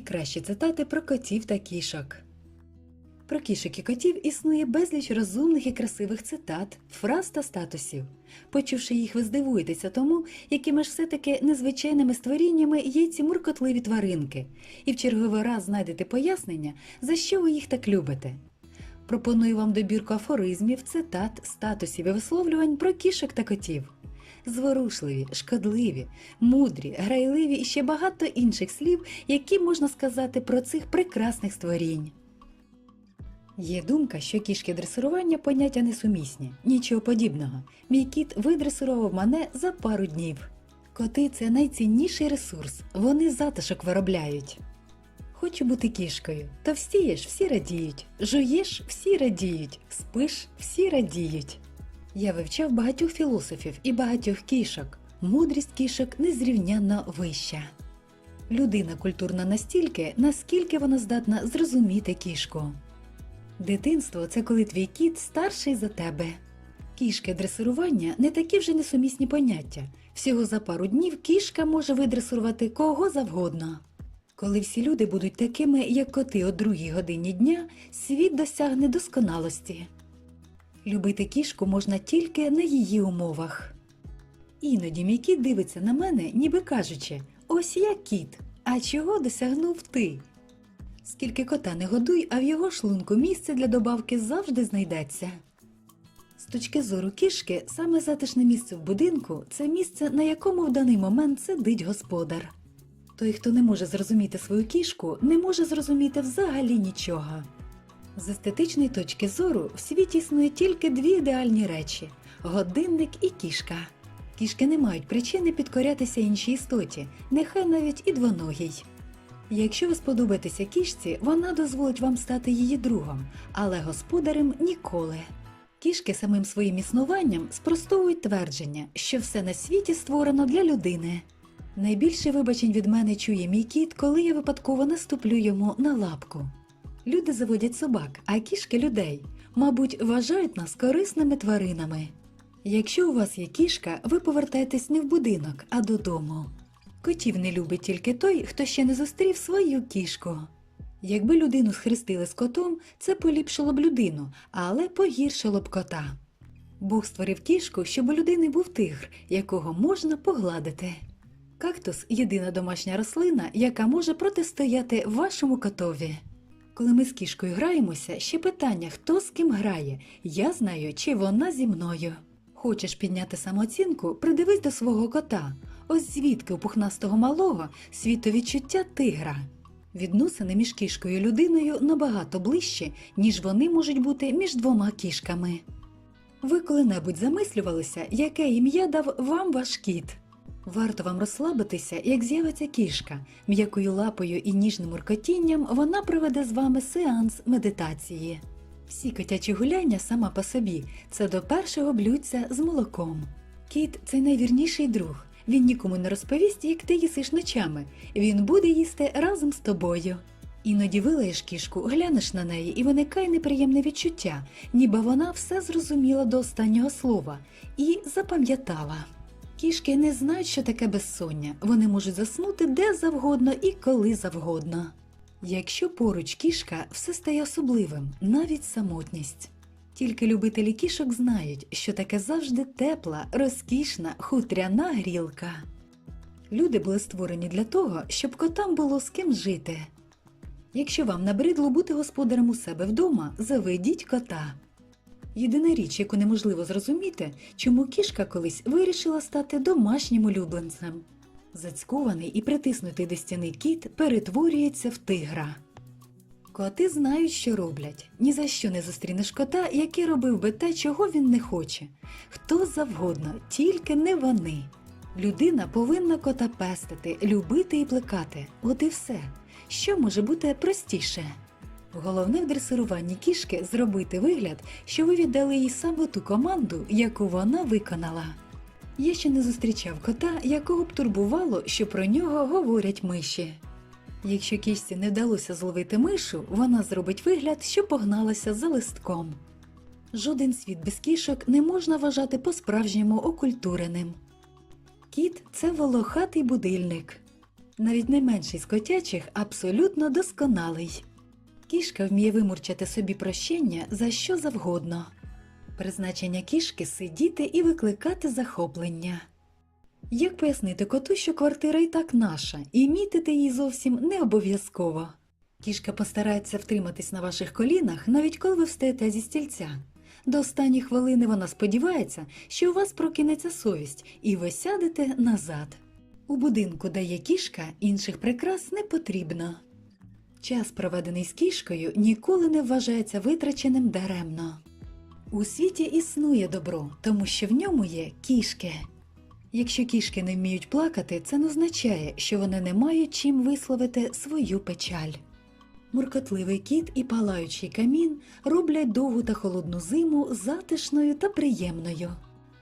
найкращі цитати про котів та кішок. Про кішок і котів існує безліч розумних і красивих цитат, фраз та статусів. Почувши їх, ви здивуєтеся тому, якими ж все-таки незвичайними створіннями є ці муркотливі тваринки, і в черговий раз знайдете пояснення, за що ви їх так любите. Пропоную вам добірку афоризмів, цитат, статусів і висловлювань про кішок та котів. Зворушливі, шкодливі, мудрі, грайливі і ще багато інших слів, які можна сказати про цих прекрасних створінь. Є думка, що кішки дресирування поняття несумісні. Нічого подібного. Мій кіт видресирував мене за пару днів. Коти це найцінніший ресурс, вони затишок виробляють. Хочу бути кішкою. Товстієш, всі радіють, жуєш, всі радіють, спиш, всі радіють. Я вивчав багатьох філософів і багатьох кішок. Мудрість кішок незрівнянно вища. Людина культурна настільки, наскільки вона здатна зрозуміти кішку. Дитинство це коли твій кіт старший за тебе. Кішки дресирування не такі вже несумісні поняття. Всього за пару днів кішка може видресирувати кого завгодно. Коли всі люди будуть такими, як коти о другій годині дня, світ досягне досконалості. Любити кішку можна тільки на її умовах. Іноді мій кіт дивиться на мене, ніби кажучи: ось я кіт, а чого досягнув ти? Скільки кота не годуй, а в його шлунку місце для добавки завжди знайдеться. З точки зору кішки, саме затишне місце в будинку це місце, на якому в даний момент сидить господар. Той, хто не може зрозуміти свою кішку, не може зрозуміти взагалі нічого. З естетичної точки зору в світі існує тільки дві ідеальні речі годинник і кішка. Кішки не мають причини підкорятися іншій істоті, нехай навіть і двоногій. Якщо ви сподобаєтеся кішці, вона дозволить вам стати її другом, але господарем ніколи. Кішки самим своїм існуванням спростовують твердження, що все на світі створено для людини. Найбільше вибачень від мене чує мій кіт, коли я випадково наступлю йому на лапку. Люди заводять собак, а кішки людей. Мабуть, вважають нас корисними тваринами. Якщо у вас є кішка, ви повертаєтесь не в будинок, а додому. Котів не любить тільки той, хто ще не зустрів свою кішку. Якби людину схрестили з котом, це поліпшило б людину, але погіршило б кота. Бог створив кішку, щоб у людини був тигр, якого можна погладити. Кактус єдина домашня рослина, яка може протистояти вашому котові. Коли ми з кішкою граємося, ще питання, хто з ким грає. Я знаю, чи вона зі мною. Хочеш підняти самооцінку, придивись до свого кота. Ось звідки у пухнастого малого світовідчуття тигра. Відносини між кішкою і людиною набагато ближчі, ніж вони можуть бути між двома кішками. Ви коли-небудь замислювалися, яке ім'я дав вам ваш кіт? Варто вам розслабитися, як з'явиться кішка, м'якою лапою і ніжним уркотінням вона проведе з вами сеанс медитації. Всі котячі гуляння сама по собі це до першого блюдця з молоком. Кіт це найвірніший друг. Він нікому не розповість, як ти їсиш ночами. Він буде їсти разом з тобою. Іноді вилаєш кішку, глянеш на неї і виникає неприємне відчуття, ніби вона все зрозуміла до останнього слова і запам'ятала. Кішки не знають, що таке безсоння. Вони можуть заснути де завгодно і коли завгодно. Якщо поруч кішка, все стає особливим, навіть самотність. Тільки любителі кішок знають, що таке завжди тепла, розкішна, хутряна грілка. Люди були створені для того, щоб котам було з ким жити. Якщо вам набридло бути господарем у себе вдома, заведіть кота. Єдина річ, яку неможливо зрозуміти, чому кішка колись вирішила стати домашнім улюбленцем. Зацькований і притиснутий до стіни кіт перетворюється в тигра. Коти знають, що роблять. Ні за що не зустрінеш кота, який робив би те, чого він не хоче. Хто завгодно, тільки не вони. Людина повинна кота пестити, любити і плекати. От і все. Що може бути простіше? Головне в дресируванні кішки зробити вигляд, що ви віддали їй саме ту команду, яку вона виконала. Я ще не зустрічав кота, якого б турбувало, що про нього говорять миші. Якщо кішці не вдалося зловити мишу, вона зробить вигляд, що погналася за листком. Жоден світ без кішок не можна вважати по-справжньому окультуреним. Кіт це волохатий будильник. Навіть найменший з котячих абсолютно досконалий. Кішка вміє вимурчати собі прощення за що завгодно. Призначення кішки сидіти і викликати захоплення. Як пояснити коту, що квартира і так наша, і мітити її зовсім не обов'язково. Кішка постарається втриматись на ваших колінах, навіть коли ви встаєте зі стільця. До останньої хвилини вона сподівається, що у вас прокинеться совість, і ви сядете назад. У будинку, де є кішка, інших прикрас не потрібно. Час, проведений з кішкою, ніколи не вважається витраченим даремно. У світі існує добро, тому що в ньому є кішки. Якщо кішки не вміють плакати, це не означає, що вони не мають чим висловити свою печаль. Муркотливий кіт і палаючий камін роблять довгу та холодну зиму затишною та приємною.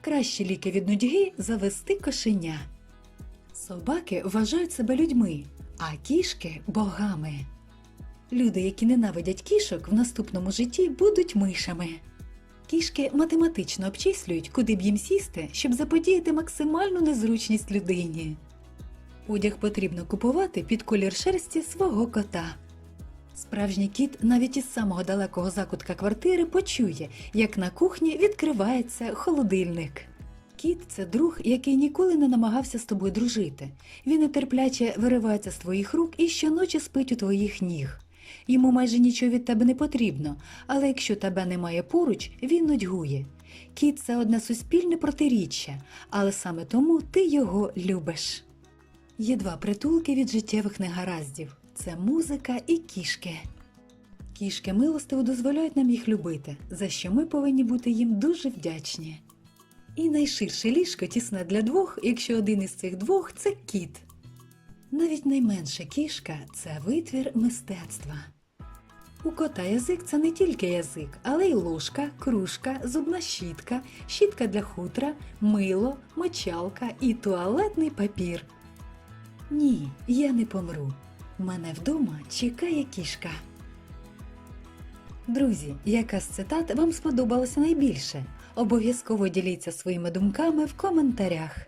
Кращі ліки від нудьги завести кошеня. Собаки вважають себе людьми, а кішки богами. Люди, які ненавидять кішок, в наступному житті будуть мишами. Кішки математично обчислюють, куди б їм сісти, щоб заподіяти максимальну незручність людині. Одяг потрібно купувати під колір шерсті свого кота. Справжній кіт навіть із самого далекого закутка квартири почує, як на кухні відкривається холодильник. Кіт це друг, який ніколи не намагався з тобою дружити. Він нетерпляче виривається з твоїх рук і щоночі спить у твоїх ніг. Йому майже нічого від тебе не потрібно, але якщо тебе немає поруч, він нудьгує. Кіт це одне суспільне протиріччя, але саме тому ти його любиш. Є два притулки від життєвих негараздів це музика і кішки. Кішки милостиво дозволяють нам їх любити, за що ми повинні бути їм дуже вдячні. І найширше ліжко тісне для двох, якщо один із цих двох це кіт. Навіть найменша кішка це витвір мистецтва. У кота язик це не тільки язик, але й ложка, кружка, зубна щітка, щітка для хутра, мило, мочалка і туалетний папір. Ні, я не помру. Мене вдома чекає кішка. Друзі, яка з цитат вам сподобалася найбільше? Обов'язково діліться своїми думками в коментарях.